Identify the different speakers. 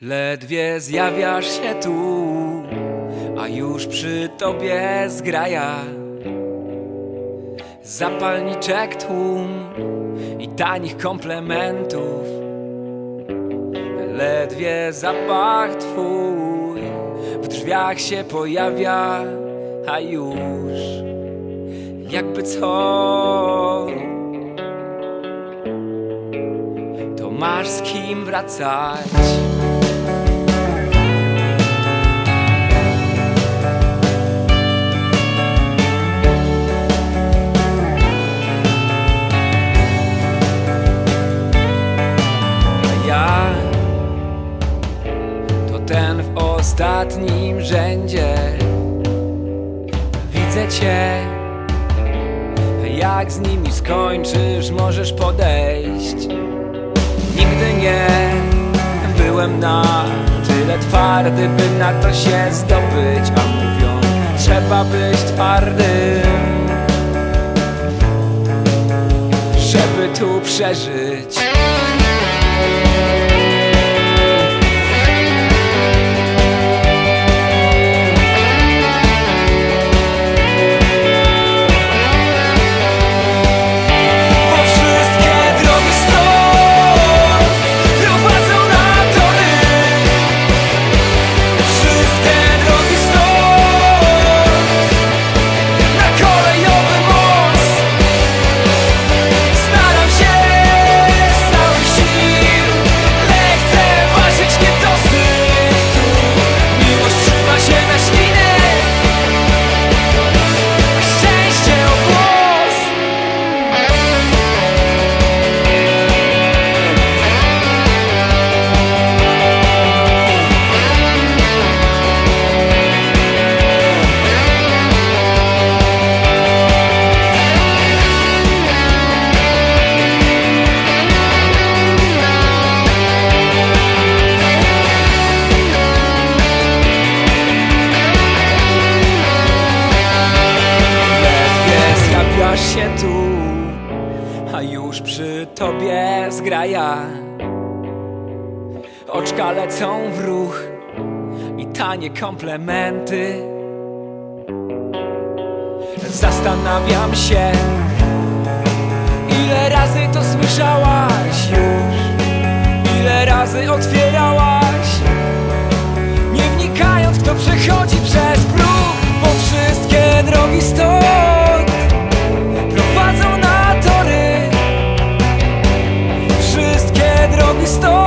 Speaker 1: Ledwie zjawiasz się tu, a już przy tobie zgraja. Zapalniczek tłum i tanich komplementów. Ledwie zapach twój w drzwiach się pojawia, a już jakby co. To masz z kim wracać. Ostatnim rzędzie. Widzę cię, jak z nimi skończysz, możesz podejść. Nigdy nie byłem na tyle twardy, by na to się zdobyć, a mówią, trzeba być twardym, żeby tu przeżyć. A już przy tobie zgraja. Oczka lecą w ruch i tanie komplementy. Zastanawiam się, ile razy to słyszałaś już, ile razy otwierałaś, nie wnikając, kto przechodzi story.